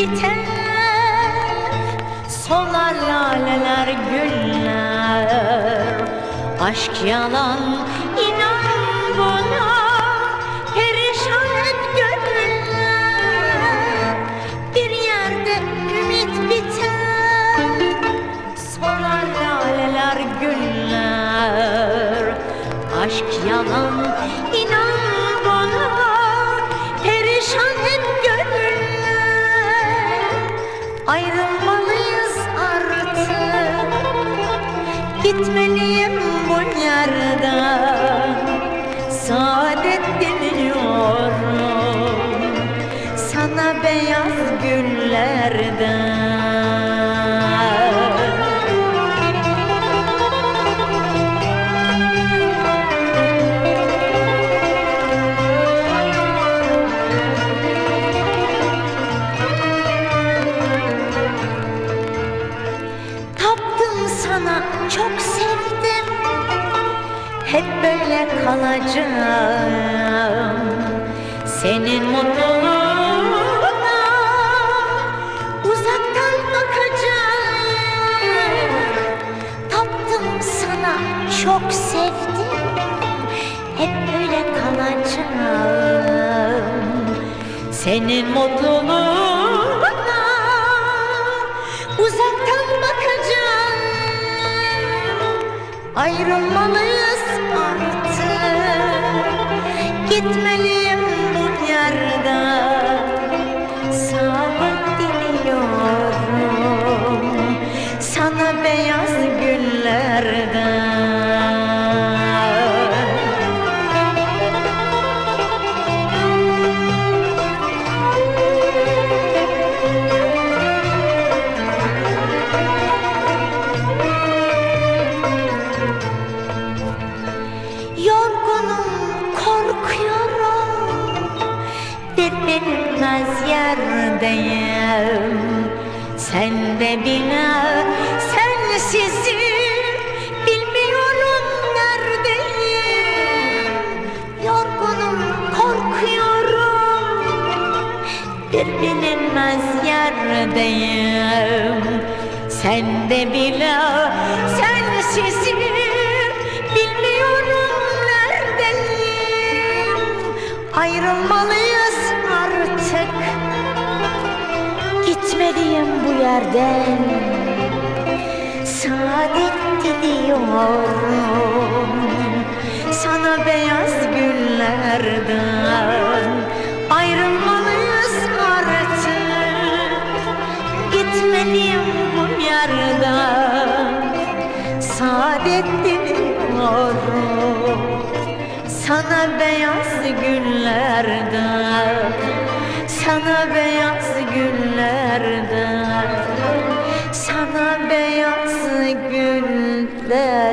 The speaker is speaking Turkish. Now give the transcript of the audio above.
biter. Solar laleler güller. Aşk yalan inan buna. Perişan et gönüller. Bir yerde ümit biter. Solar laleler güller. Aşk yalan Ayrılmalıyız artık. Gitmeliyim bu yerden Saadet sana çok sevdim. Hep böyle kalacağım. Senin mutluluğuna Uzaktan bakacağım. Taptım sana çok sevdim. Hep böyle kalacağım. Senin mutluluğuna Uzaktan Ayrılmalıyız artık. Gitmeliyim bilinmez yerdeyim Sen de bile sensizi Bilmiyorum neredeyim. Yorgunum, korkuyorum. Bir bilinmez yerdeyim Sen de bile sensizi Gitmeliyim bu yerden. Saadet diliyorum Sana beyaz güllerden. Ayrılmalıyız artık. Gitmeliyim bu yerden. Saadet diliyorum Sana beyaz günlerden sana beyaz güllerden Sana beyaz güllerden.